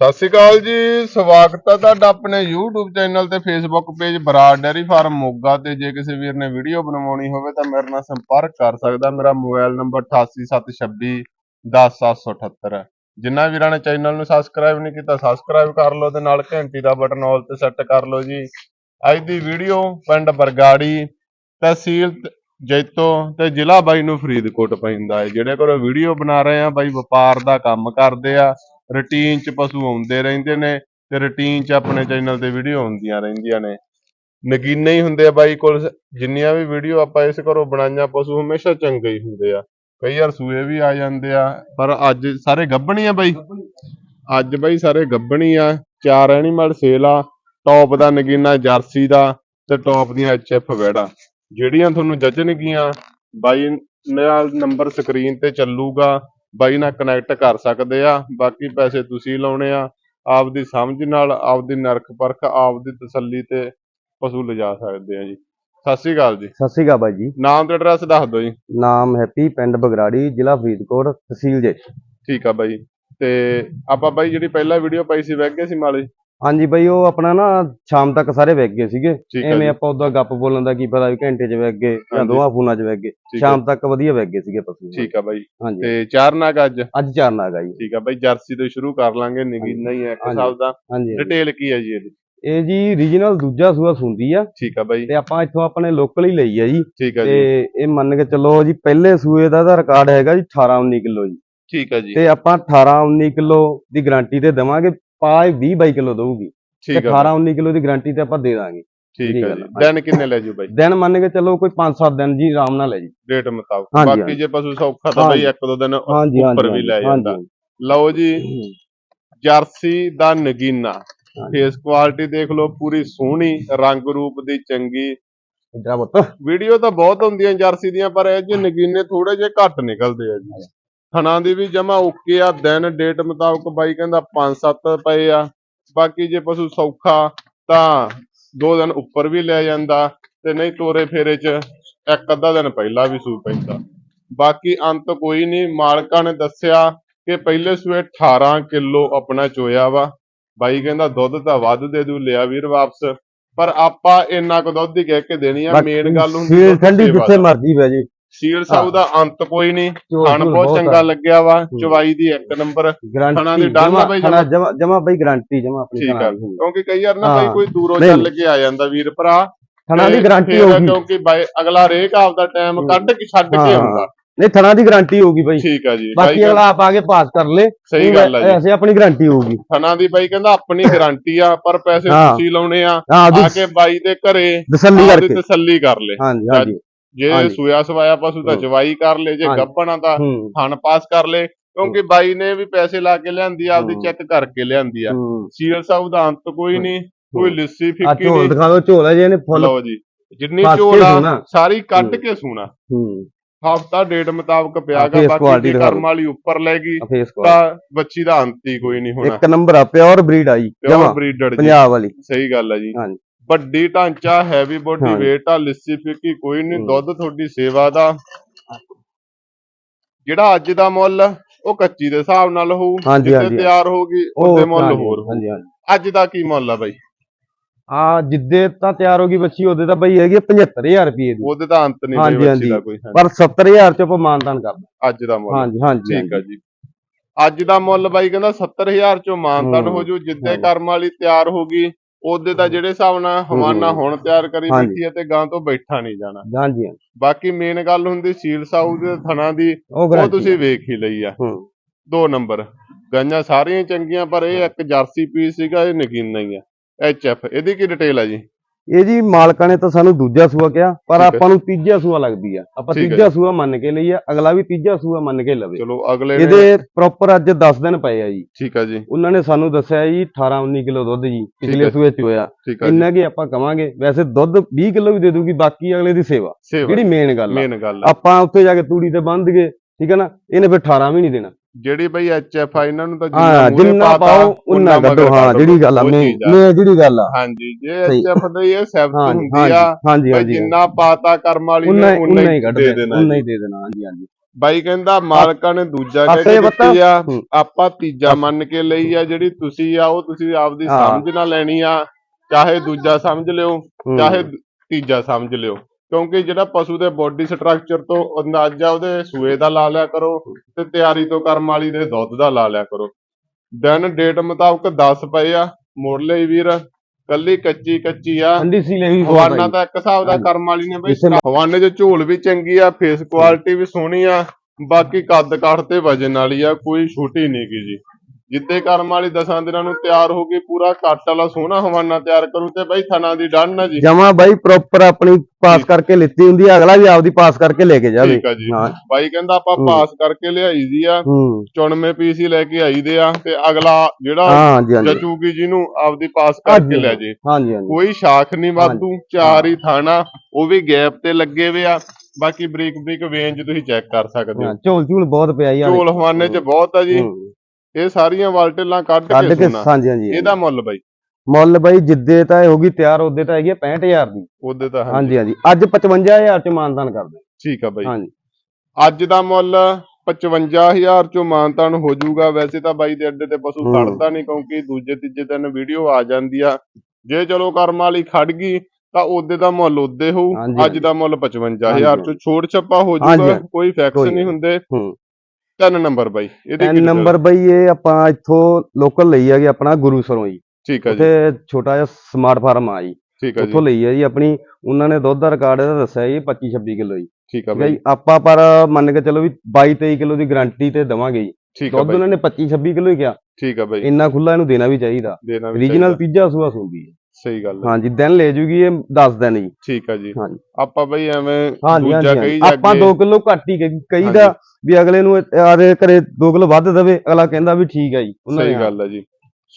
ਸਤਿ ਸ਼੍ਰੀ ਅਕਾਲ ਜੀ, ਸਵਾਗਤ ਹੈ ਤੁਹਾਡਾ ਆਪਣੇ YouTube ਚੈਨਲ ਤੇ Facebook page Brar dairy farm Moga ਤੇ। ਜੇ ਕਿਸੇ ਵੀਰ ਨੇ ਵੀਡੀਓ ਬਣਵਾਉਣੀ ਹੋਵੇ ਤਾਂ ਮੇਰੇ ਨਾਲ ਸੰਪਰਕ ਕਰ ਸਕਦਾ। ਮੇਰਾ ਮੋਬਾਈਲ ਨੰਬਰ 8876 10778 ਹੈ। ਜਿਨ੍ਹਾਂ ਵੀਰਾਂ ਨੇ ਚੈਨਲ ਨੂੰ ਸਬਸਕ੍ਰਾਈਬ ਨਹੀਂ ਕੀਤਾ ਸਬਸਕ੍ਰਾਈਬ ਕਰ ਲਓ ਤੇ ਨਾਲ ਘੰਟੀ ਦਾ ਬਟਨ ਆਲ ਤੇ ਸੈੱਟ ਕਰ ਲਓ ਜੀ। ਅੱਜ ਦੀ ਵੀਡੀਓ ਪਿੰਡ ਬਰਗਾੜੀ, ਤਹਿਸੀਲ ਜੈਤੋ ਤੇ ਜ਼ਿਲ੍ਹਾ ਬਾਈ ਨੂੰ ਫਰੀਦਕੋਟ ਪੈਂਦਾ ਹੈ। ਜਿਹੜੇ ਕੋਲ ਵੀਡੀਓ ਬਣਾ ਰਹੇ ਆ, ਬਾਈ ਵਪਾਰ ਦਾ ਕੰਮ ਕਰਦੇ ਆ। ਰੁਟੀਨ ਚ ਪਸ਼ੂ ਆਉਂਦੇ ਰਹਿੰਦੇ ਨੇ ਤੇ ਰੁਟੀਨ ਚ ਆਪਣੇ ਚੈਨਲ ਤੇ ਵੀਡੀਓ ਆਉਂਦੀਆਂ ਰਹਿੰਦੀਆਂ ਨੇ। ਨਗੀਨੇ ਹੀ ਹੁੰਦੇ ਆ ਬਾਈ ਕੋਲ, ਜਿੰਨੀਆਂ ਵੀ ਵੀਡੀਓ ਆਪਾਂ ਇਸ ਘਰੋਂ ਬਣਾਈਆਂ, ਪਸ਼ੂ ਹਮੇਸ਼ਾ ਚੰਗੇ ਹੀ ਹੁੰਦੇ ਆ। ਕਈ ਵਾਰ ਸੂਏ ਵੀ ਆ ਜਾਂਦੇ ਆ, ਪਰ ਅੱਜ ਸਾਰੇ ਗੱਭਣੀ ਆ ਬਾਈ? ਅੱਜ ਬਾਈ ਸਾਰੇ ਗੱਭਣੀ ਆ, ਚਾਰ ਐਨੀਮਲ ਸੇਲ ਆ ਟੌਪ ਦਾ ਨਗੀਨਾ ਜਰਸੀ ਦਾ ਤੇ ਟੌਪ ਦੀਆਂ ਐਚਐਫ ਵੈੜਾ ਜਿਹੜੀਆਂ ਤੁਹਾਨੂੰ ਜੱਜਣਗੀਆਂ ਬਾਈ ਨਾਲ ਨੰਬਰ ਸਕਰੀਨ ਤੇ ਚੱਲੂਗਾ। ਬਾਈ ਨਾਲ ਕਨੈਕਟ ਕਰ ਸਕਦੇ ਆ ਬਾਕੀ ਪੈਸੇ ਤੁਸੀਂ ਲਾਉਣੇ ਆ ਆਪਦੀ ਸਮਝ ਨਾਲ ਆਪਦੀ ਨਰਖ ਪਰਖ ਆਪਦੀ ਤਸੱਲੀ ਤੇ ਪਸ਼ੂ ਲਿਜਾ ਸਕਦੇ ਆ ਜੀ। ਸਤਿ ਸ਼੍ਰੀ ਅਕਾਲ ਜੀ। ਸਤਿ ਸ਼੍ਰੀ ਅਕਾਲ ਬਾਈ ਜੀ। ਨਾਮ ਤੇ ਐਡਰੈਸ ਦੱਸ ਦਿਓ ਜੀ। ਨਾਮ ਹੈਪੀ ਪਿੰਡ ਬਗਰਾੜੀ ਜ਼ਿਲ੍ਹਾ ਫਰੀਦਕੋਟ ਤਹਿਸੀਲ ਜੇ ਠੀਕ ਆ ਬਾਈ। ਤੇ ਆਪਾਂ ਬਾਈ ਜਿਹੜੀ ਪਹਿਲਾਂ ਵੀਡੀਓ ਪਾਈ ਸੀ ਵਹਿ ਗਏ ਸੀ ਮਾਲੇ? ਹਾਂਜੀ ਬਾਈ ਉਹ ਆਪਣਾ ਨਾ ਸ਼ਾਮ ਤੱਕ ਸਾਰੇ ਵਿਕ ਗਏ ਸੀਗੇ। ਐਵੇਂ ਆਪਾਂ ਉਦਾਂ ਗੱਪ ਬੋਲਣ ਦਾ ਕੀ ਪਤਾ ਵੀ ਘੰਟੇ 'ਚ ਵਿਕ ਗਏ ਜਾਂ। ਦੋਹਾਂ ਫੋਨਾਂ 'ਚ ਵਿਕ ਗਏ। ਸ਼ਾਮ ਤੱਕ ਵਧੀਆ ਵਿਕ ਗਏ ਸੀਗੇ ਪਸ਼ੂ। ਠੀਕ ਆ ਬਾਈ। ਹਾਂਜੀ। ਤੇ ਚਾਰ ਨਾਗ ਅੱਜ? ਅੱਜ ਚਾਰ ਨਾਗ ਆ ਜੀ। ਠੀਕ ਆ ਬਾਈ ਜਰਸੀ ਤੋਂ ਸ਼ੁਰੂ ਕਰ ਲਾਂਗੇ ਨਗੀਨਾ ਹੀ ਆ ਇੱਕ। ਸਾਲ ਦਾ। ਡਿਟੇਲ ਕੀ ਹੈ ਜੀ ਇਹਦੀ? ਇਹ ਜੀ ਰੀਜਨਲ ਦੂਜਾ ਸੂਆ ਸੁੰਦੀ ਆ। ਠੀਕ ਆ ਬਾਈ। ਤੇ ਆਪਾਂ ਇੱਥੋਂ ਆਪਣੇ ਲੋਕਲ ਹੀ ਲਈ ਆ ਜੀ। ਠੀਕ ਆ ਤੇ ਜੀ ਇਹ ਮੰਨ ਕੇ ਚੱਲੋ ਜੀ ਪਹਿਲੇ ਸੂਏ ਦਾ ਇਹਦਾ ਰਿਕਾਰਡ ਹੈਗਾ ਜੀ 18 19 ਕਿਲੋ ਜੀ। ਠੀਕ ਆ ਜੀ। ਤੇ ਆਪਾਂ 18 19 ਕਿਲੋ ਦੀ ਗਾਰੰਟੀ ਤੇ ਦੇਵਾਂਗੇ। ਪਾਏ 20 22 ਕਿਲੋ ਦਊਗੀ। ਠੀਕ ਆ 18 19 ਕਿਲੋ ਦੀ ਗਾਰੰਟੀ ਤੇ ਆਪਾਂ ਦੇ ਦਾਂਗੇ। ਠੀਕ ਜੀ। ਨਾ। ਦਿਨ ਕਿੰਨੇ ਲੈ ਜੂ ਬਾਈ? ਦਿਨ ਮੰਨ ਕੇ ਚੱਲੋ ਕੋਈ 5-7 ਦਿਨ ਜੀ ਆਰਾਮ ਨਾਲ ਲੈ ਜੀ। ਡੇਟ ਮੁਤਾਬਕ। ਬਾਕੀ। ਜੇ ਪਸ਼ੂ ਸੌਖਾ ਤਾਂ ਬਾਈ। ਇੱਕ ਦੋ ਦਿਨ ਉੱਪਰ ਵੀ ਲੈ ਜਾਂਦਾ। ਲਓ ਜੀ ਜਰਸੀ ਦਾ ਨਗੀਨਾ। ਫੇਸ ਕੁਆਲਿਟੀ ਦੇਖ ਲਓ ਪੂਰੀ ਸੋਹਣੀ ਰੰਗ ਰੂਪ ਦੀ ਚੰਗੀ। ਵੀਡੀਓ ਤਾਂ ਬਹੁਤ ਹੁੰਦੀਆਂ ਜਰਸੀ ਦੀਆਂ ਪਰ ਇਹ ਜੇ ਨਗੀਨੇ ਥੋੜੇ ਜਿਹੇ ਘੱਟ ਨਿਕਲਦੇ ਆ ਜੀ। ਥਣਾ ਦੀ ਵੀ ਜਮਾ ਓਕੇ ਆ ਦਿਨ ਡੇਟ ਮੁਤਾਬਕ ਬਾਈ ਕਹਿੰਦਾ 5-7 ਪਏ ਆ। ਬਾਕੀ ਜੇ ਪਸ਼ੂ ਸੌਖਾ ਤਾਂ ਦੋ ਦਿਨ ਉੱਪਰ ਵੀ ਲੈ ਜਾਂਦਾ ਤੇ ਨਹੀਂ ਤੋਰੇ ਫੇਰੇ ਚ ਇੱਕ ਅੱਧਾ ਦਿਨ ਪਹਿਲਾਂ ਵੀ ਸੂ ਪੈਂਦਾ। ਬਾਕੀ ਅੰਤ ਕੋਈ ਨਹੀਂ ਮਾਲਕਾਂ ਨੇ ਦੱਸਿਆ ਕਿ ਪਹਿਲੇ ਸੂਏ 18 ਕਿਲੋ ਆਪਣਾ ਚੋਇਆ ਵਾ। ਬਾਈ ਕਹਿੰਦਾ ਦੁੱਧ ਤਾਂ ਵੱਧ ਦੇ ਦੂ ਲਿਆ ਵੀਰ ਵਾਪਸ। ਪਰ ਆਪਾਂ ਇੰਨਾ ਕੁ ਦੁੱਧ ਹੀ ਕਹਿ ਕੇ ਦੇਣੀ ਆ ਮੇਨ ਗੱਲ ਹੁੰਦੀ ਠੰਡੀ ਜਿੱਥੇ। ਮਰਜ਼ੀ ਬਹਿ ਜੀ। ਸੀਲ ਸਾਊ ਦਾ ਅੰਤ ਕੋਈ ਨਹੀਂ। ਖਾਣ ਬਹੁਤ ਚੰਗਾ। ਲੱਗਿਆ ਵਾ ਚਵਾਈ ਦੀ ਇੱਕ ਨੰਬਰ। ਖਾਣਾ ਦੀ ਆ ਬਾਈ ਜਮਾ। ਜਮਾ ਬਈ ਗਾਰੰਟੀ ਜਮਾ ਆਪਣੀ ਹੁੰਦੀ। ਕਿਉਂਕਿ ਕਈ ਵਾਰ ਨਾ ਬਾਈ। ਕੋਈ ਦੂਰੋਂ ਚੱਲ ਕੇ ਆ ਜਾਂਦਾ ਵੀਰ ਭਰਾ। ਥਣਾ ਦੀ ਗਾਰੰਟੀ ਹੋਊਗੀ। ਕਿਉਂਕਿ ਬਾਈ ਅਗਲਾ ਰੇਕ ਆਪਦਾ ਟਾਈਮ। ਕੱਢ ਕੇ ਛੱਡ ਕੇ। ਆਉਂਦਾ। ਨਹੀਂ ਥਣਾ ਦੀ ਗਾਰੰਟੀ ਹੋਊਗੀ ਬਈ। ਠੀਕ ਆ ਜੀ। ਬਾਕੀ ਅਗਲਾ ਆਪ ਆ ਕੇ ਪਾਸ ਕਰ ਲੇ। ਸਹੀ ਗੱਲ ਆ ਜੀ। ਐਸੇ ਆਪਣੀ ਗਾਰੰਟੀ ਹੋਊਗੀ। ਥਣਾ ਦੀ ਬਾਈ ਕਹਿੰਦਾ ਆਪਣੀ ਗਾਰੰਟੀ ਆ ਪਰ ਪੈਸੇ। ਤੁਸੀਂ ਲਾਉਣੇ ਆ। ਆ ਕੇ ਬਾਈ ਦੇ ਘਰੇ ਤਸੱਲੀ ਕਰਕੇ। ਤਸੱਲੀ ਕਰ ਲੈ। ਹਾਂਜੀ। ਹਾਂਜੀ। ਜੇ। ਸੂਇਆ ਸਵਾਇਆ ਪਸ਼ੂ ਤਾਂ ਹੂੰ। ਚਵਾਈ ਕਰ ਲੈ ਜੇ। ਗੱਭਣਾ ਤਾਂ ਹੂੰ। ਥਣ ਪਾਸ ਕਰ ਲੈ ਕਿਉਂਕਿ ਬਾਈ ਨੇ ਵੀ ਪੈਸੇ ਲਾ ਕੇ ਲਿਆਂਦੀ ਆ ਆਪਦੀ। ਚੈੱਕ ਕਰਕੇ ਲਿਆਂਦੀ ਆ। ਸੀਲ ਸਾਹਿਬ ਦਾ ਅੰਤ ਕੋਈ ਨਹੀਂ ਕੋਈ ਲਿੱਸੀ ਆ ਫਿੱਕੀ ਝੋਲ ਨਹੀਂ। ਦਿਖਾ ਦਿਓ ਝੋਲ ਜੀ ਇਹਨੇ ਫੁੱਲ ਲਓ ਜੀ ਜਿੰਨੀ ਝੋਲਾ। ਸਾਰੀ ਕੱਢ ਹੂੰ। ਕੇ ਸੂਣਾ ਹਫਤਾ ਡੇਟ ਮੁਤਾਬਕ ਆ, ਪਿਆਗਾ ਬਾਕੀ ਕਰਮ ਵਾਲੀ ਉੱਪਰ ਲੈ ਗਈ ਆ ਤਾਂ ਬੱਚੀ ਦਾ ਅੰਤ ਹੀ ਕੋਈ ਨਹੀਂ ਹੋਣਾ। ਇੱਕ ਨੰਬਰ ਆ ਪਿਓਰ ਬਰੀਡ ਆਈ ਪਿਓਰ ਜਮਾ। ਬਰੀਡਡ ਪੰਜਾਬ ਵਾਲੀ। ਸਹੀ ਗੱਲ ਹੈ ਜੀ। ਹਾਂਜੀ। ਵੱਡੀ ਢਾਂਚਾ ਹੈਵੀ ਬੋਡੀ weight ਆ ਲਿੱਸੀ ਫਿੱਕੀ ਕੋਈ ਨਹੀਂ ਹੂੰ। ਦੁੱਧ ਤੁਹਾਡੀ ਸੇਵਾ ਦਾ। ਜਿਹੜਾ ਅੱਜ ਦਾ ਮੁੱਲ ਉਹ ਕੱਚੀ ਦੇ ਹਿਸਾਬ ਨਾਲ ਹੋਊ ਹਾਂਜੀ। ਤਿਆਰ ਉਹ ਉਹਦੇ ਮੁੱਲ ਹੋਰ ਹਾਂਜੀ ਹਾਂਜੀ। ਅੱਜ ਦਾ ਕੀ ਮੁੱਲ ਆ ਬਾਈ? ਆ ਜਿੱਦੇ ਤਾਂ ਤਿਆਰ ਹੋ ਗਈ ਬੱਚੀ ਉਹਦੇ ਤਾਂ ਬਈ ਹੈਗੀ ਆ 75000 ਰੁਪਏ ਦੀ। ਉਹਦੇ ਤਾਂ ਅੰਤ ਨਹੀਂ ਹਾਂਜੀ, ਬਈ ਬੱਚੀ ਦਾ ਹਾਂਜੀ। ਪਰ 70000 ਚ ਆਪਾਂ ਮਾਨਤਾਨ ਕਰਦੇ ਅੱਜ ਦਾ ਮੁੱਲ। ਹਾਂਜੀ ਹਾਂਜੀ ਠੀਕ ਆ ਜੀ। ਅੱਜ ਦਾ ਮੁੱਲ ਬਾਈ ਕਹਿੰਦਾ 70000 ਚੋਂ ਮਾਨਤਨ ਹੂੰ। ਹੋ ਜੂ ਜਿੱਦੇ। ਕਰਮ ਵਾਲੀ ਤਿਆਰ ਹੋਗੀ ਉਹਦੇ ਤਾਂ ਜਿਹੜੇ ਹਿਸਾਬ ਨਾਲ ਹਵਾਨਾ। ਹੁਣ ਤਿਆਰ ਕਰੀ। ਬੈਠੀ ਹੈ ਤੇ ਗਾਂ ਤੋਂ ਬੈਠਾ ਨਹੀਂ ਜਾਣਾ। ਹਾਂਜੀ। ਬਾਕੀ ਮੇਨ ਗੱਲ ਹੁੰਦੀ ਸੀਲ ਸਾਊ ਦੇ ਥਣਾ ਦੀ ਉਹ ਤੁਸੀਂ ਵੇਖ ਹੀ ਲਈ ਆ। ਦੋ ਨੰਬਰ ਗਾਂਆਂ ਸਾਰੀਆਂ ਚੰਗੀਆਂ ਪਰ ਇਹ ਇੱਕ ਜਰਸੀ ਪੀਸ ਸੀਗਾ ਇਹ ਨਗੀਨਾ ਹੀ ਆ। ਐਚ ਐਫ ਇਹਦੀ ਕੀ ਡਿਟੇਲ ਆ ਜੀ? ਇਹ ਜੀ ਮਾਲਕਾਂ ਨੇ ਤਾਂ ਸਾਨੂੰ ਦੂਜਾ ਸੂਆ ਕਿਹਾ ਪਰ। ਆਪਾਂ ਨੂੰ ਤੀਜਾ ਸੂਆ ਲੱਗਦੀ ਆ। ਆਪਾਂ ਤੀਜਾ ਸੂਆ ਮੰਨ ਕੇ ਲਈ ਆ ਅਗਲਾ ਵੀ ਤੀਜਾ ਸੂਆ ਮੰਨ ਕੇ ਲਵੇ। ਚਲੋ ਅਗਲੇ ਇਹਦੇ ਪ੍ਰੋਪਰ ਅੱਜ 10 ਦਿਨ ਪਏ ਆ ਜੀ। ਠੀਕ ਆ ਜੀ। ਉਹਨਾਂ ਨੇ ਸਾਨੂੰ ਦੱਸਿਆ ਜੀ 18 19 ਕਿਲੋ ਦੁੱਧ ਜੀ। ਪਿਛਲੇ ਸੂਏ ਚ ਹੋਇਆ। ਇੰਨਾ ਕੀ ਆਪਾਂ ਕਵਾਂਗੇ? ਵੈਸੇ ਦੁੱਧ 20 ਕਿਲੋ ਵੀ ਦੇ ਦੂਗੀ ਬਾਕੀ ਅਗਲੇ ਦੀ ਸੇਵਾ। ਜਿਹੜੀ ਮੇਨ ਗੱਲ ਆ? ਮੇਨ ਗੱਲ ਆ। ਆਪਾਂ ਉੱਥੇ ਜਾ ਕੇ ਤੂੜੀ ਤੇ ਬੰਦ ਗਏ ਠੀਕ ਹੈ ਨਾ? ਇਹਨੇ ਫਿਰ 18 ਵੀ ਨਹੀਂ ਦੇਣਾ। ਜਿਹੜੀ ਬਈ ਐਚ ਐਫ ਆ ਇਹਨਾਂ ਨੂੰ ਤਾਂ ਹਾਂ ਜਿੰਨਾ ਪਾਓ ਉਨਾ ਕੱਢੋ ਹਾਂ। ਜਿਹੜੀ ਗੱਲ ਆ ਮੈਂ। ਮੈਂ ਜਿਹੜੀ ਗੱਲ ਆ ਹਾਂਜੀ ਜੇ ਸਹੀ। ਐਚ ਐਫ ਦੀ ਇਹ ਸੈਫਟ ਹੁੰਦੀ ਆ ਹਾਂਜੀ ਹਾਂਜੀ ਜਿੰਨਾ ਪਾਤਾ ਕਰਮ ਵਾਲੀ ਨੇ ਉਨਾ ਹੀ ਕੱਢ ਦੇ ਦੇਣਾ ਉਨਾ ਹੀ ਦੇ ਦੇਣਾ ਹਾਂਜੀ ਹਾਂਜੀ ਬਾਈ ਕਹਿੰਦਾ ਮਾਲਕਾਂ ਨੇ ਦੂਜਾ ਕਹਿ ਕੇ ਦਿੱਤੀ ਆ। ਆਪਾਂ ਤੀਜਾ ਮੰਨ ਕੇ ਲਈ ਆ ਜਿਹੜੀ ਤੁਸੀਂ ਆ ਉਹ ਤੁਸੀਂ ਆਪਦੀ। ਸਮਝ ਨਾਲ ਲੈਣੀ ਆ ਚਾਹੇ ਦੂਜਾ ਸਮਝ ਲਿਓ। ਚਾਹੇ ਤੀਜਾ ਸਮਝ ਲਿਓ ਕਿਉਂਕਿ ਜਿਹੜਾ ਪਸ਼ੂ ਦੇ ਬੋਡੀ ਸਟਰਕਚਰ ਤੋਂ ਅੰਦਾਜ਼ਾ ਉਹਦੇ ਸੂਏ ਦਾ ਲਾ ਲਿਆ ਕਰੋ ਤੇ ਤਿਆਰੀ ਤੋਂ ਕਰਮ ਵਾਲੀ ਦੇ ਦੁੱਧ ਦਾ ਲਾ ਲਿਆ ਕਰੋ ਦਿਨ ਡੇਟ ਮੁਤਾਬਕ 10 ਪਏ ਆ ਮੋੜ ਲਈ ਵੀਰ ਕੱਲੀ ਕੱਚੀ ਕੱਚੀ ਆ ਠੰਡੀ ਸੀ ਲਈ ਹਵਾਨਾ। ਤਾਂ ਇੱਕ ਹਿਸਾਬ ਦਾ। ਕਰਮ ਵਾਲੀ ਨੇ ਬਈ ਹਵਾਨੇ 'ਚ ਝੋਲ ਵੀ ਚੰਗੀ ਆ ਫੇਸ ਕੁਆਲਿਟੀ ਵੀ ਸੋਹਣੀ ਆ ਬਾਕੀ ਕੱਦ ਕਾਠ ਤੇ ਵਜਨ ਵਾਲੀ ਆ ਕੋਈ ਛੋਟੀ ਨਹੀਂ ਗੀ ਜੀ ਜਿੱਦੇ ਕਰਮ ਵਾਲੀ ਦਸਾਂ ਦਿਨਾਂ ਨੂੰ ਤਿਆਰ ਹੋ ਗਈ ਪੂਰਾ ਕੱਟ ਵਾਲਾ ਸੋਹਣਾ ਹਵਾਨਾ ਤਿਆਰ ਕਰੂ ਤੇ ਬਈ ਥਣਾ ਦੀ ਡਨ ਆ ਜੀ। ਜਮਾ ਬਾਈ ਪ੍ਰੋਪਰ ਆਪਣੀ ਪਾਸ ਕਰਕੇ ਲਿੱਤੀ ਹੁੰਦੀ ਹੈ ਅਗਲਾ ਵੀ ਆਪਦੀ ਪਾਸ ਕਰਕੇ ਲੈ ਕੇ ਜਾਵੇ। ਠੀਕ ਆ ਜੀ। ਹਾਂ। ਬਾਈ ਕਹਿੰਦਾ ਆਪਾਂ ਹੂੰ। ਪਾਸ ਕਰਕੇ ਲਿਆਈ ਦੀ ਆ। ਹੂੰ। ਚੁਣਵੇਂ ਪੀਸ ਹੀ ਲੈ ਕੇ ਆਈਦੇ ਆ ਤੇ ਅਗਲਾ ਜਿਹੜਾ ਹਾਂ ਜੀ ਹਾਂਜੀ। ਜਚੂਗੀ ਜਿਹਨੂੰ ਆਪਦੀ ਪਾਸ ਕਰਕੇ। ਲੈ ਜੇ। ਹਾਂਜੀ ਹਾਂਜੀ। ਕੋਈ ਸ਼ਾਖ ਨਹੀਂ ਵਾਧੂ ਚਾਰ ਹੀ ਥਾਣਾ ਉਹ ਵੀ ਗੈਪ ਤੇ ਲੱਗੇ ਵੇ ਆ। ਬਾਕੀ ਬਰੀਕ ਬਰੀਕ ਵੇਂਜ ਤੁਸੀਂ ਚੈੱਕ ਕਰ ਸਕਦੇ ਹੋ। ਹਾਂ, ਝੋਲ ਝੂਲ ਬਹੁਤ ਪਿਆ ਜੀ ਝੋਲ ਹਵਾਨੇ 'ਚ ਬਹੁਤ ਆ ਜੀ। ਹੂੰ। ਇਹ ਸਾਰੀਆਂ ਵਾਲਟੇਲਾਂ ਕੱਢ ਕੱਢ ਕੇ ਕੇ ਸੋਨਾ ਹਾਂਜੀ ਹਾਂਜੀ। ਇਹਦਾ ਮੁੱਲ ਬਾਈ। ਮੁੱਲ ਬਾਈ ਜਿੱਦੇ ਤਾਂ ਇਹ ਹੋ ਗਈ ਤਿਆਰ ਉਹਦੇ ਤਾਂ ਹੈਗੀ ਆ 65000 ਦੀ। ਉਹਦੇ ਤਾਂ ਹਾਂਜੀ। ਹਾਂਜੀ ਅੱਜ 55000 ਚ ਮਾਨਦਾਨ ਕਰਦੇ ਠੀਕ ਆ ਬਾਈ। ਹਾਂਜੀ। ਅੱਜ ਦਾ ਮੁੱਲ 55000 ਚੋਂ ਮਾਨਤਾਨ ਹੋ ਜਾਊਗਾ। ਵੈਸੇ ਤਾਂ ਬਾਈ ਦੇ ਅੱਡੇ ਤੇ ਪਸ਼ੂ ਹੂੰ। ਖੜਦਾ ਨਹੀਂ ਕਿਉਂਕਿ ਦੂਜੇ ਤੀਜੇ ਦਿਨ ਵੀਡੀਓ ਆ ਜਾਂਦੀ ਆ। ਜੇ ਚਲੋ ਕਰਮ ਵਾਲੀ ਖੜ ਗਈ ਤਾਂ ਉਹਦੇ ਦਾ ਮੁੱਲ ਉਹਦੇ ਹੋਊ। ਅੱਜ ਦਾ ਮੁੱਲ 55000 ਹਾਂਜੀ। ਚੋਂ ਛੋੜ ਛੱਪਾ ਹੋ ਜਾਊਗਾ। ਕੋਈ ਫੈਕਸ ਨਹੀਂ ਹੁੰਦੇ। ਤਿੰਨ ਨੰਬਰ ਬਾਈ ਇਹਦੇ ਤਿੰਨ ਨੰਬਰ ਬਾਈ ਇਹ ਆਪਾਂ ਇੱਥੋਂ ਲੋਕਲ ਲਈ ਹੈਗੇ ਆਪਣਾ ਗੁਰੂਸਰੋਂ ਜੀ। ਠੀਕ ਆ ਜੀ। ਉੱਥੇ ਛੋਟਾ ਜਿਹਾ ਸਮਾਰਟ ਫਾਰਮ ਆ ਜੀ। ਠੀਕ ਆ ਉੱਥੋਂ ਜੀ ਲਈ ਹੈ ਜੀ ਆਪਣੀ ਉਹਨਾਂ ਨੇ ਦੁੱਧ ਦਾ ਰਿਕਾਰਡ ਇਹਦਾ ਦੱਸਿਆ ਜੀ 25 26 ਕਿਲੋ ਜੀ। ਠੀਕ ਆ ਹੈ ਬਾਈ। ਆਪਾਂ ਪਰ ਮੰਨ ਕੇ ਚੱਲੋ ਵੀ 22 23 ਕਿਲੋ ਦੀ ਗਾਰੰਟੀ ਤੇ ਦਵਾਂਗੇ ਜੀ। ਠੀਕ ਆ ਦੁੱਧ ਉਹਨਾਂ ਨੇ 25 26 ਕਿਲੋ ਹੀ ਕਿਹਾ। ਠੀਕ ਆ ਬਾਈ। ਇੰਨਾ ਖੁੱਲਾ ਇਹਨੂੰ ਦੇਣਾ ਵੀ ਚਾਹੀਦਾ। ਰੀਜਨਲ। ਤੀਜਾ ਸੂਆ ਸੁੰਦੀ ਹੈ। ਸਹੀ ਗੱਲ ਹੈ ਹਾਂਜੀ ਦਿਨ ਲੈ ਜੂਗੀ ਇਹ 10 ਦਿਨ ਜੀ ਠੀਕ ਆ ਜੀ। ਹਾਂਜੀ। ਆਪਾਂ ਬਈ ਐਵੇਂ ਦੂਜਾ ਕਹੀ ਹਾਂਜੀ। ਆਪਾਂ ਜਾਗੇ 2 ਕਿਲੋ ਘੱਟ ਹੀ ਕਹੀ- ਵੀ ਅਗਲੇ ਨੂੰ ਆਦੇ ਘਰੇ 2 ਕਿਲੋ ਵੱਧ ਦੇਵੇ ਅਗਲਾ ਕਹਿੰਦਾ ਵੀ ਠੀਕ ਹੈ ਜੀ ਸਹੀ ਗੱਲ ਹੈ ਜੀ।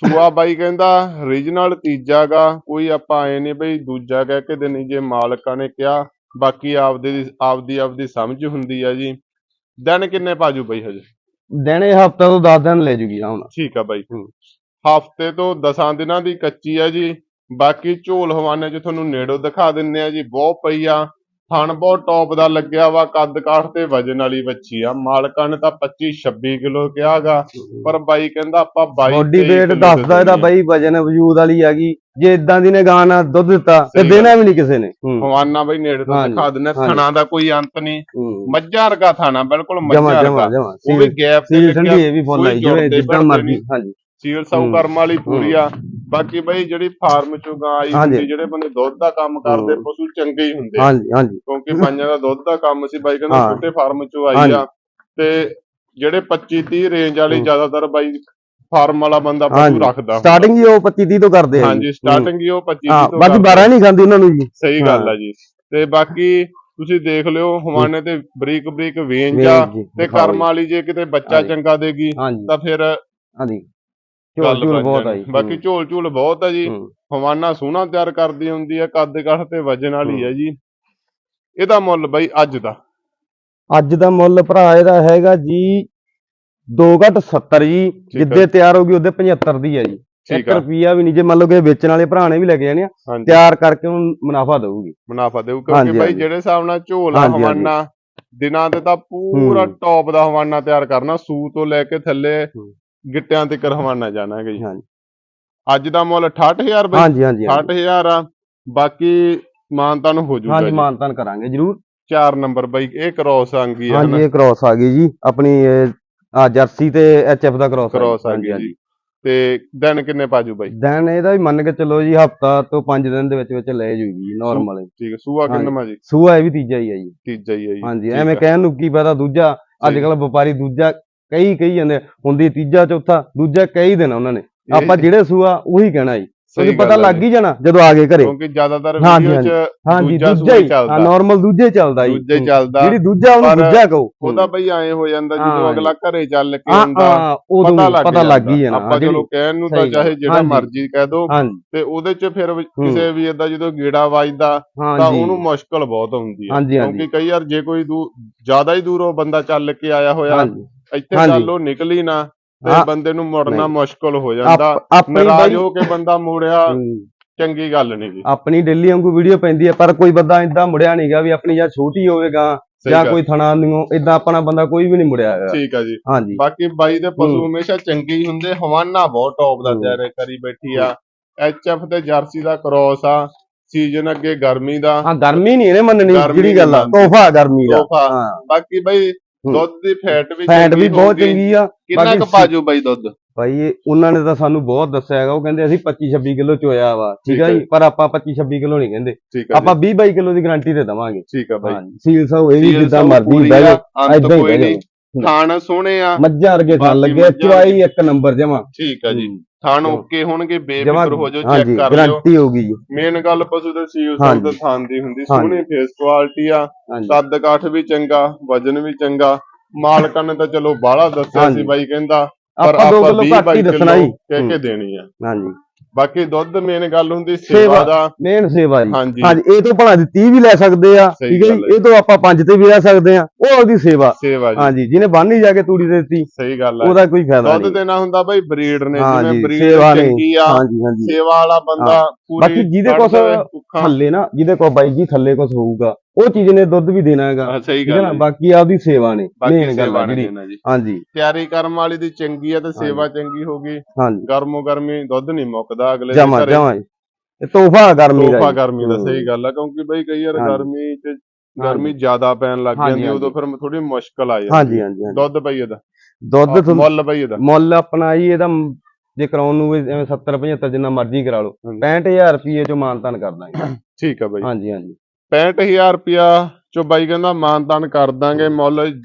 ਸੂਆ ਬਾਈ ਕਹਿੰਦਾ ਰੀਜਨਲ ਤੀਜਾ ਗਾ ਕੋਈ ਆਪਾਂ ਐ ਨਹੀਂ ਬਈ ਦੂਜਾ ਕਹਿ ਕੇ ਦੇਣੀ ਜੇ ਮਾਲਕਾਂ ਨੇ ਕਿਹਾ। ਬਾਕੀ ਆਪਦੇ ਦੀ ਆਪਦੀ ਆਪਦੀ ਸਮਝ ਹੁੰਦੀ ਆ ਜੀ। ਦਿਨ ਕਿੰਨੇ ਪਾਜੂ ਬਈ ਹਜੇ? ਦਿਨੇ ਹਫਤਾ ਤੋਂ 10 ਦਿਨ ਲੈ ਜੂਗੀ ਹੁਣ। ਠੀਕ ਆ ਬਾਈ। ਹਫ਼ਤੇ ਤੋਂ 10 ਦਿਨਾਂ ਦੀ ਕੱਚੀ ਆ ਜੀ। ਬਾਕੀ ਝੋਲ ਹਵਾਨੇ 'ਚ ਤੁਹਾਨੂੰ ਨੇੜੋਂ ਦਿਖਾ ਦਿੰਨੇ ਆ ਜੀ ਬਹੁਤ ਪਈ ਆ। ਥਣ ਬਹੁਤ ਟੌਪ ਦਾ ਲੱਗਿਆ ਵਾ ਕੱਦ ਕਾਠ ਤੇ ਵਜਨ ਵਾਲੀ ਬੱਚੀ ਆ। ਮਾਲਕਾਂ ਨੇ ਤਾਂ 25 26 ਕਿਲੋ ਕਿਹਾਗਾ ਪਰ ਬਾਈ ਕਹਿੰਦਾ ਆਪਾਂ 22 ਬੋਡੀ 23 weight ਦੱਸਦਾ ਇਹਦਾ ਆ। ਬਾਈ ਵਜਨ ਵਜੂਦ ਵਾਲੀ ਹੈਗੀ। ਜੇ ਇਦਾਂ ਦੀ ਨੇ ਗਾਂ ਨਾਲ ਦੁੱਧ ਦਿੱਤਾ ਤੇ ਦੇਣਾ ਵੀ ਨਹੀਂ ਕਿਸੇ ਨੇ। ਹਵਾਨਾ ਬਈ ਨੇੜੇ ਤੋਂ ਦਿਖਾ ਦਿੰਨੇ। ਥਣਾ ਦਾ ਕੋਈ ਅੰਤ ਨਹੀਂ। ਮੱਝਾਂ ਵਰਗਾ ਥਾਣਾ ਬਿਲਕੁਲ ਮੱਝਾਂ ਵਰਗਾ। ਉਹ ਵੀ ਗੈਪ ਤੇ ਲੱਗਿਆ ਠੰਡੀ ਇਹ ਵੀ ਫੁੱਲ ਆਈ ਜਿਵੇਂ ਜਿੱਦਾਂ ਮਰਜ਼ੀ। ਹਾਂਜੀ। ਸੀਲ ਸਾਊ। ਕਰਮ ਵਾਲੀ ਪੂਰੀ ਆ ਬਾਕੀ ਬਈ ਜਿਹੜੀ ਫਾਰਮ ਚੋਂ ਗਾਂ ਆਈ। ਹੁੰਦੀ ਜਿਹੜੇ ਬੰਦੇ ਦੁੱਧ ਦਾ ਕੰਮ ਕਰਦੇ। ਪਸ਼ੂ ਚੰਗੇ ਹੀ ਹੁੰਦੇ। ਹਾਂਜੀ ਹਾਂਜੀ ਕਿਉਂਕਿ ਪੰਜਾਂ ਦਾ ਦੁੱਧ ਦਾ ਕੰਮ ਸੀ ਬਾਈ ਕਹਿੰਦਾ। ਛੋਟੇ ਫਾਰਮ ਚੋਂ ਆਈ। ਆ ਤੇ ਜਿਹੜੇ 25 30 ਰੇਂਜ ਵਾਲੀ। ਜ਼ਿਆਦਾਤਰ ਬਾਈ ਫਾਰਮ ਵਾਲਾ ਬੰਦਾ ਪਸ਼ੂ। ਰੱਖਦਾ। ਸਟਾਰਟਿੰਗ ਹੀ ਉਹ 25 30 ਤੋਂ ਕਰਦੇ ਆ। ਹਾਂਜੀ ਸਟਾਰਟਿੰਗ ਹੀ ਉਹ 25 ਹਾਂ ਤੋਂ ਬਾਕੀ ਕਰਦੇ ਆ। 12 ਨਹੀਂ ਖਾਂਦੀ ਉਹਨਾਂ ਨੂੰ ਜੀ ਸਹੀ ਗੱਲ। ਆ ਜੀ ਤੇ ਬਾਕੀ ਤੁਸੀਂ ਦੇਖ ਲਿਓ ਹਵਾਨੇ ਤੇ ਬਰੀਕ ਬਰੀਕ ਵੇਂਜ ਆ ਤੇ ਕਰਮ। ਵਾਲੀ ਜੇ ਕਿਤੇ ਬੱਚਾ। ਚੰਗਾ ਦੇਗੀ ਤਾਂ ਫਿਰ ਹਾਂਜੀ ਝੋਲ ਝੋਲ ਬਹੁਤ ਜਾਣੀ। ਆਈ ਬਾਕੀ ਝੋਲ ਝੋਲ ਬਹੁਤ ਆ ਜੀ। ਹਵਾਨਾ ਸੋਹਣਾ ਤਿਆਰ ਕਰਦੀ ਹੁੰਦੀ ਆ ਕੱਦ ਕਾਠ ਤੇ ਵਜਨ ਵਾਲੀ ਆ ਜੀ ਇਹਦਾ ਮੁੱਲ ਬਾਈ ਅੱਜ ਦਾ ਅੱਜ ਦਾ ਮੁੱਲ ਭਰਾ ਇਹਦਾ ਹੈਗਾ ਜੀ 2 ਘੱਟ 70 ਜੀ ਆ। ਜਿੱਦੇ ਤਿਆਰ ਹੋ ਗਈ ਉਹਦੇ 75 ਦੀ ਹੈ ਜੀ 1 ਠੀਕ ਆ ਰੁਪਿਆ ਵੀ ਨਹੀਂ ਜੇ ਮੰਨ ਲਓ ਕਿ ਵੇਚਣ ਵਾਲੇ ਭਰਾ ਨੇ ਵੀ ਲੈ ਕੇ ਜਾਣੇ ਆ ਤਿਆਰ ਕਰਕੇ ਉਹਨੂੰ ਮੁਨਾਫਾ ਦੇਊਗੀ ਮੁਨਾਫਾ ਦੇਊ ਕਿਉਂਕਿ ਬਾਈ। ਜਿਹੜੇ ਹਿਸਾਬ ਨਾਲ ਝੋਲ ਆ। ਹਵਾਨਾ ਦਿਨਾਂ ਤੇ ਤਾਂ ਪੂਰਾ। ਟੌਪ ਦਾ ਹਵਾਨਾ ਤਿਆਰ ਕਰਨਾ ਸੂ ਤੋਂ ਲੈ ਕੇ ਥੱਲੇ। ਗਿੱਟਿਆਂ ਤੱਕ ਹਵਾਨਾ ਜਾਣਾ ਹੈਗਾ ਜੀ। ਹਾਂਜੀ। ਅੱਜ ਦਾ ਮੁੱਲ 68000 ਬਾਈ। ਹਾਂਜੀ ਹਾਂਜੀ ਹਾਂਜੀ। 68000 ਆ ਬਾਕੀ ਮਾਨਤਾ ਨੂੰ ਹੋ ਜਾਊਗਾ ਹਾਂਜੀ ਮਾਨਤਾਨ ਕਰਾਂਗੇ ਜਰੂਰ। ਚਾਰ ਨੰਬਰ ਬਾਈ ਇਹ ਕ੍ਰੋਸ ਆਂਗੀ ਆ ਹਾਂਜੀ ਇਹ ਕ੍ਰਾਸ ਆ ਗਈ ਜੀ। ਆਪਣੀ ਆ ਜਰਸੀ ਤੇ ਐਚਐਫ ਦਾ ਕ੍ਰਾਸ ਕ੍ਰੋਸ ਆ ਗਈ ਜੀ। ਤੇ ਦਿਨ ਕਿੰਨੇ ਪਾਜੂ ਬਾਈ? ਦਿਨ ਇਹਦਾ ਵੀ ਮੰਨ ਕੇ ਚੱਲੋ ਜੀ ਹਫਤਾ ਤੋਂ 5 ਦਿਨ ਦੇ ਵਿੱਚ ਵਿੱਚ ਲੈ ਜੂਗੀ ਨਾਰਮਲ ਠੀਕ ਹੈ ਸੂਆ ਹਾਂਜੀ। ਕਿੰਨਾ ਜੀ? ਸੂਆ ਇਹ ਵੀ ਤੀਜਾ ਹੀ ਆ ਜੀ। ਤੀਜਾ ਹੀ ਹੈ ਜੀ ਹਾਂਜੀ ਠੀਕ ਐਵੇਂ ਆ। ਕਹਿਣ ਨੂੰ ਕੀ ਪਤਾ ਦੂਜਾ ਅੱਜ। ਕੱਲ ਵਪਾਰੀ ਦੂਜਾ ਕਈ ਕਹੀ ਜਾਂਦੇ ਹੁੰਦੀ ਤੀਜਾ ਚੌਥਾ ਦੂਜਾ ਕਈ ਦਿਨ ਉਹਨਾਂ ਨੇ। ਆਪਾਂ ਜਿਹੜੇ ਸੂਆ ਉਹੀ ਕਹਿਣਾ ਜੀ। ਤੁਹਾਨੂੰ ਪਤਾ ਲੱਗ। ਹੀ ਜਾਣਾ ਜਦੋਂ ਆ ਗਏ ਘਰੇ। ਕਿਉਂਕਿ ਜ਼ਿਆਦਾਤਰ ਵੀਡੀਓ 'ਚ ਹਾਂਜੀ ਦੂਜਾ ਹੀ। ਚੱਲਦਾ। ਨਾਰਮਲ ਦੂਜਾ ਚੱਲਦਾ ਜੀ। ਦੂਜਾ। ਚੱਲਦਾ। ਜਿਹੜੀ ਦੂਜਾ ਉਹਨੂੰ ਦੂਜਾ ਕਹੋ। ਉਹਦਾ ਬਈ ਐ ਹੋ ਜਾਂਦਾ ਜਦੋਂ ਅਗਲਾ ਘਰੇ ਚੱਲ ਕੇ ਆਉਂਦਾ ਪਤਾ ਲੱਗ ਪਤਾ ਲੱਗ ਹੀ। ਜਾਣਾ। ਆਪਾਂ ਚਲੋ ਕਹਿਣ ਨੂੰ ਤਾਂ। ਚਾਹੇ ਜਿਹੜਾ। ਮਰਜ਼ੀ ਕਹਿ ਦੋ ਤੇ ਉਹਦੇ 'ਚ ਫਿਰ ਕਿਸੇ ਵੀਰ ਦਾ ਜਦੋਂ ਗੇੜਾ ਵੱਜਦਾ ਤਾਂ ਉਹਨੂੰ ਮੁਸ਼ਕਲ ਬਹੁਤ ਹੁੰਦੀ ਹੈ। ਕਿਉਂਕਿ ਕਈ ਵਾਰ ਜੇ ਕੋਈ ਜ਼ਿਆਦਾ ਹੀ ਦੂਰੋਂ ਬੰਦਾ ਚੱਲ ਕੇ ਆਇਆ ਹੋਇਆ ਇੱਥੇ ਹਾਂਜੀ। ਚੱਲ ਉਹ ਨਿਕਲੀ ਨਾ ਤੇ ਹਾਂ। ਬੰਦੇ ਨੂੰ ਮੁੜਨਾ ਨਹੀਂ। ਮੁਸ਼ਕਲ ਹੋ ਜਾਂਦਾ ਆਪ- ਆਪਣੀ ਨਾਰਾਜ਼ ਬਾਈ- ਹੋ ਕੇ ਬੰਦਾ ਮੁੜਿਆ ਹੂੰ। ਚੰਗੀ ਗੱਲ ਨਹੀਂ ਜੀ ਆਪਣੀ ਡੇਲੀ ਵਾਂਗੂ ਵੀਡੀਓ ਪੈਂਦੀ ਹੈ ਪਰ ਕੋਈ ਬੰਦਾ ਇਦਾਂ ਮੁੜਿਆ ਨਹੀਂਗਾ ਵੀ ਆਪਣੀ ਜਾਂ ਛੋਟੀ ਹੋਵੇਗਾ ਸਹੀ ਜਾਂ ਗੱਲ। ਕੋਈ ਥਣਾ ਨਹੀਂ ਇਦਾਂ ਆਪਣਾ ਬੰਦਾ ਕੋਈ ਵੀ ਨਹੀਂ ਮੁੜਿਆ ਹੈਗਾ ਠੀਕ ਆ ਜੀ ਹਾਂਜੀ ਬਾਕੀ ਬਾਈ ਦੇ ਪਸ਼ੂ ਹੂੰ। ਹਮੇਸ਼ਾ ਚੰਗੇ ਹੀ ਹੁੰਦੇ ਹਵਾਨਾ ਬਹੁਤ ਟੌਪ ਦਾ ਹੂੰ। ਤਿਆਰ ਕਰੀ ਬੈਠੀ ਆ ਐਚਐਫ ਤੇ ਜਰਸੀ ਦਾ ਕ੍ਰੋਸ ਆ ਸੀਜ਼ਨ ਅੱਗੇ ਗਰਮੀ ਦਾ ਹਾਂ ਗਰਮੀ ਨਹੀਂ ਇਹਨੇ ਮੰਨਣੀ ਗਰਮੀ ਜਿਹੜੀ ਗੱਲ ਆ ਨਹੀਂ। ਤੋਹਫਾ ਗਰਮੀ ਦਾ ਤੋਹਫਾ ਹਾਂ ਬਾਕੀ ਬਾਈ। ਦੁੱਧ ਦੀ ਫੈਟ ਵੀ ਫੈਟ ਵੀ ਬਹੁਤ। ਚੰਗੀ ਆ। ਕਿੰਨਾ ਕੁ ਪਾਜੂ ਬਾਈ ਦੁੱਧ? ਭਾਈ ਉਹਨਾਂ ਨੇ ਤਾਂ ਸਾਨੂੰ ਬਹੁਤ ਦੱਸਿਆ ਹੈਗਾ। ਉਹ ਕਹਿੰਦੇ ਅਸੀਂ 25 26 ਕਿਲੋ ਚੋਇਆ ਵਾ। ਠੀਕ ਹੈ ਜੀ? ਪਰ ਆਪਾਂ 25 26 ਕਿਲੋ ਨਹੀਂ ਕਹਿੰਦੇ। ਆਪਾਂ 20 22 ਕਿਲੋ ਦੀ ਗਾਰੰਟੀ ਤੇ ਦਵਾਂਗੇ। ਜੀ ਠੀਕ ਆ ਹਾਂਜੀ। ਸੀਲ ਸੌ ਇਹ ਵੀ ਜਿੱਦਾਂ ਪੂਰੀ ਬਹਿ ਅੰਤ ਏਦਾਂ ਹੀ ਥਾਣ ਸੋਹਣੇ ਆ। ਮੱਝਾਂ ਵਰਗੇ ਥਣ ਲੱਗੇ ਚੁਆਈ ਇੱਕ ਨੰਬਰ ਜਮਾ। ਠੀਕ ਆ ਜੀ। ਥਾਣ ਓਕੇ ਹੋਣਗੇ ਬੇਫਿਕਰ ਹੋ ਜਾਓ ਚੈੱਕ ਕਰ ਲਿਓ। ਗਾਰੰਟੀ ਹੋਊਗੀ ਜੀ। ਮੇਨ ਗੱਲ ਪਸ਼ੂ ਦੇ ਸੀਲ ਸੌ ਹਾਂਜੀ। ਤੇ ਥਾਣ ਦੀ ਹੁੰਦੀ। ਸੋਹਣੀ ਫੇਸ ਕੁਆਲਿਟੀ ਆ ਹਾਂਜੀ ਕੱਦ ਕਾਠ ਵੀ ਚੰਗਾ ਵਜਨ ਵੀ ਚੰਗਾ। ਮਾਲਕਾਂ ਨੇ ਤਾਂ ਚਲੋ ਬਾਹਲਾ ਦੱਸਿਆ ਹਾਂਜੀ। ਸੀ ਬਾਈ ਕਹਿੰਦਾ ਪਰ ਆਪਾਂ 2 ਆਪਾਂ ਕਿਲੋ 20 ਘੱਟ ਹੀ ਕਿਲੋ ਦੱਸਣਾ ਜੀ। ਕਹਿ ਕੇ ਹੂੰ, ਦੇਣੀ ਆ। ਹਾਂਜੀ ਬਾਕੀ ਦੁੱਧ ਮੇਨ ਗੱਲ ਹੁੰਦੀ ਸੇਵਾ। ਦਾ ਮੇਨ ਸੇਵਾ ਜੀ ਹਾਂਜੀ ਇਹ ਤੋਂ ਭਲਾ ਦੀ 30 ਵੀ ਲੈ ਸਕਦੇ ਆ ਠੀਕ ਹੈ ਜੀ। ਇਹ ਤੋਂ ਆਪਾਂ 5 ਤੇ ਵੀ ਲੈ ਸਕਦੇ ਆ ਉਹ ਉਹਦੀ ਸੇਵਾ ਹਾਂਜੀ ਜਿਹਨੇ ਬੰਨ ਹੀ ਜਾ ਕੇ ਤੂੜੀ ਦੇ ਦਿੱਤੀ ਸਹੀ ਗੱਲ ਆ ਉਹਦਾ ਕੋਈ ਫਾਇਦਾ ਦੁੱਧ ਨਹੀਂ ਦੇਣਾ ਹੁੰਦਾ ਬਾਈ ਬਰੀਡ ਨੇ ਜਿਵੇਂ ਬਰੀਡ। ਚੰਗੀ ਆ ਹਾਂਜੀ ਹਾਂਜੀ ਸੇਵਾ ਵਾਲਾ ਬੰਦਾ ਪੂਰੀ ਬਾਕੀ ਜਿਹਦੇ ਭੁੱਖਾ। ਥੱਲੇ ਨਾ ਜਿਹਦੇ ਕੋਲ ਬਾਈ ਜੀ ਥੱਲੇ ਕੁਛ ਹੋਊਗਾ ਉਹ ਚੀਜ਼ ਨੇ ਦੁੱਧ ਵੀ ਦੇਣਾ ਹੈਗਾ। ਹਾਂ, ਸਹੀ ਠੀਕ ਹੈ ਗੱਲ ਨਾ? ਹੈ ਬਾਕੀ ਆਪਦੀ ਸੇਵਾ ਨੇ ਬਾਕੀ ਗੱਲ ਸੇਵਾ ਆ ਨੇ ਜਿਹੜੀ। ਦੇਣਾ ਜੀ ਹਾਂਜੀ। ਤਿਆਰੀ ਕਰਮ ਵਾਲੀ ਦੀ ਚੰਗੀ ਆ ਤੇ ਸੇਵਾ ਚੰਗੀ ਹੋਗੀ ਹਾਂਜੀ। ਗਰਮੋ ਗਰਮੀ ਦੁੱਧ ਨਹੀਂ ਮੁੱਕਦਾ ਅਗਲੇ ਦੇ ਜਮਾ ਘਰੇ। ਜਮਾ ਜੀ। ਇਹ ਤੋਹਫਾ ਗਰਮੀ ਦਾ ਤੋਹਫਾ ਜੀ। ਗਰਮੀ ਦਾ ਹੂੰ। ਸਹੀ ਗੱਲ ਆ ਕਿਉਂਕਿ ਬਈ ਕਈ ਵਾਰ ਹਾਂਜੀ। ਗਰਮੀ ਚ ਗਰਮੀ ਜ਼ਿਆਦਾ ਪੈਣ ਲੱਗ ਹਾਂਜੀ, ਜਾਂਦੀ ਉਦੋਂ ਫਿਰ ਥੋੜੀ ਮੁਸ਼ਕਲ ਆ ਜਾਂਦੀ ਹਾਂਜੀ ਹਾਂਜੀ ਹਾਂਜੀ। ਦੁੱਧ ਬਈ ਇਹਦਾ। ਦੁੱਧ ਤੁਹਾਨੂੰ- ਮੁੱਲ ਬਈ ਇਹਦਾ। ਮੁੱਲ ਆਪਣਾ ਜੀ ਇਹਦਾ ਮ- ਜੇ ਕਰਾਉਣ ਨੂੰ ਵੀ ਐਵੇਂ 70 75 ਜਿੰਨਾ ਮਰਜ਼ੀ ਕਰਾ ਲਓ। ਹਾਂਜੀ। 65000 ਰੁਪਏ ਚੋਂ ਮਾਨਤਾਨ ਕਰ ਦਾਂਗੇ। ਠੀਕ ਆ ਬਈ। ਹਾਂਜੀ ਹਾਂਜੀ। 65000 ਰੁਪਿਆ ਚੋ ਬਾਈ ਕਹਿੰਦਾ ਮਾਨਤਾਨ ਕਰ ਦਾਂਗੇ, ਮੁੱਲ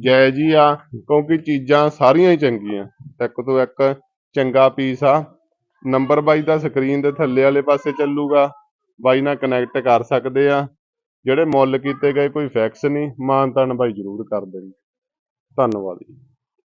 ਜਾਇਜ਼ ਹੀ ਆ, ਕਿਉਂਕਿ ਚੀਜ਼ਾਂ ਸਾਰੀਆਂ ਹੀ ਚੰਗੀਆਂ। ਇੱਕ ਤੋਂ ਇੱਕ ਚੰਗਾ ਪੀਸ ਆ। ਨੰਬਰ ਬਾਈ ਦਾ ਸਕਰੀਨ ਦੇ ਥੱਲੇ ਵਾਲੇ ਪਾਸੇ ਚੱਲੂਗਾ। ਬਾਈ ਨਾਲ ਕਨੈਕਟ ਕਰ ਸਕਦੇ ਆ। ਜਿਹੜੇ ਮੁੱਲ ਕੀਤੇ ਗਏ ਕੋਈ ਫੈਕਸ ਨਹੀਂ, ਮਾਨਤਾਨ ਬਾਈ ਜ਼ਰੂਰ ਕਰ ਦੇਣ ਧੰਨਵਾਦ ਜੀ।